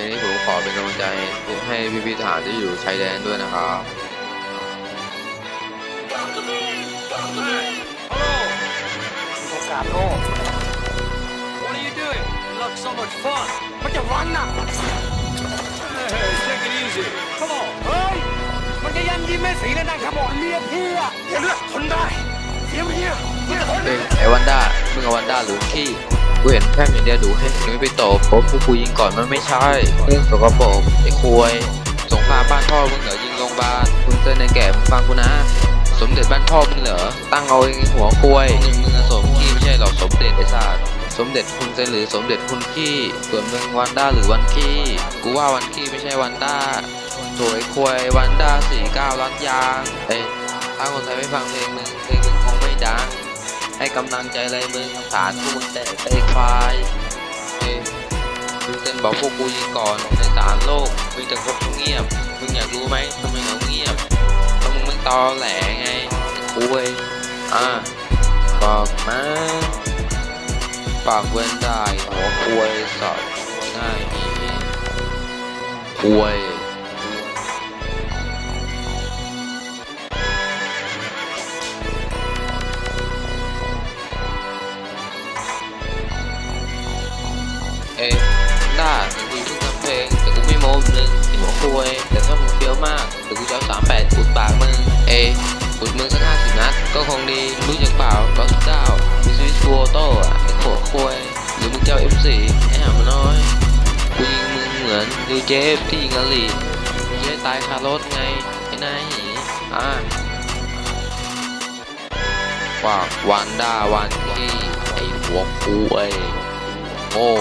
ทีนี้ผมขอเป็นกำลังใจให้พี่ๆทหารที่อยู่ชายแดนด้วยนะครับโอกาสโลก What are you doing? You look so much fun. มันจะวันน่ะ Hey, take it easy. Come on. เฮ้ย มันจะยันยิ้มแม่สีแล้วนั่งขมอนเมียพี่อะอย่าเลือกทนได้เสียเมียเมียทน เอ้ยไอ้วันด้ามึงเอาวันด้าหรือขี้ กูเห็นแพมอย่างเดียวดูให้มึงไม่ไปตบพราะพวกกูยิงก่อนมันไม่ใช่เรื่องสกปรกไอ้ควยสงครามบ้านพ่อมึงเหรอยิงโรงพยาบาลคุณเต้นในแก่มึงฟังกูนะ สมเด็จบ้านพ่อมึงเหรอตั้งเอาเองหัวควยมึงมึงสมขี้ไม่ใช่หรอกสมเด็จไอ้ศาสตว์สมเด็จคุณเซนหรือสมเด็จคุณขี้ส่วนมึงวันด้าหรือวันขี้กูว่าวันขี้ไม่ใช่วันด้าสวยควยวันด้าสี่เก้าล้านยางเอ้ถ้าคนไทยไม่ฟังเพลงมึงเพลงมึงคงไม่ดัง กำลังใจอะไรมึงสารกูมึงแต่ไอ้ควายเอ้ยคุณเซนบอกพวกกูยิงก่อนในสารโลกมึงจะคบเงียบมึงอยากรู้ไหมทำไมเขาเงียบเพราะมึงไม่ตอแหลไงไอ้คุยอะบอกมาปากเว้นได้หัวคุยสอดง่ายอีคุย เอ้ยได้เดี๋ยวกูเพิ่งทำเพลงแต่กูไม่โม้มึงหัวคุยแต่ถ้ามึงเฟี้ยวมากเดี๋ยวกูจะเอาสามแปดอุดปากมึงเอ้อุดมึงสักห้าสิบนัดก็คงดีรู้จักเปล่าร้อยสิบเก้ามีสวิสฟูโอโต้อะไอ้หัวคุยหรือมึงเจะเอาเอฟซีไอ้ห่ามันน้อยกูยิงมึงเหมือนดิวเจฟที่ยิงอลีมึงจะตายคารถไงไอ้นายหีอ่าฝากวันด้าวันที่ไอ้หัวคุยโง่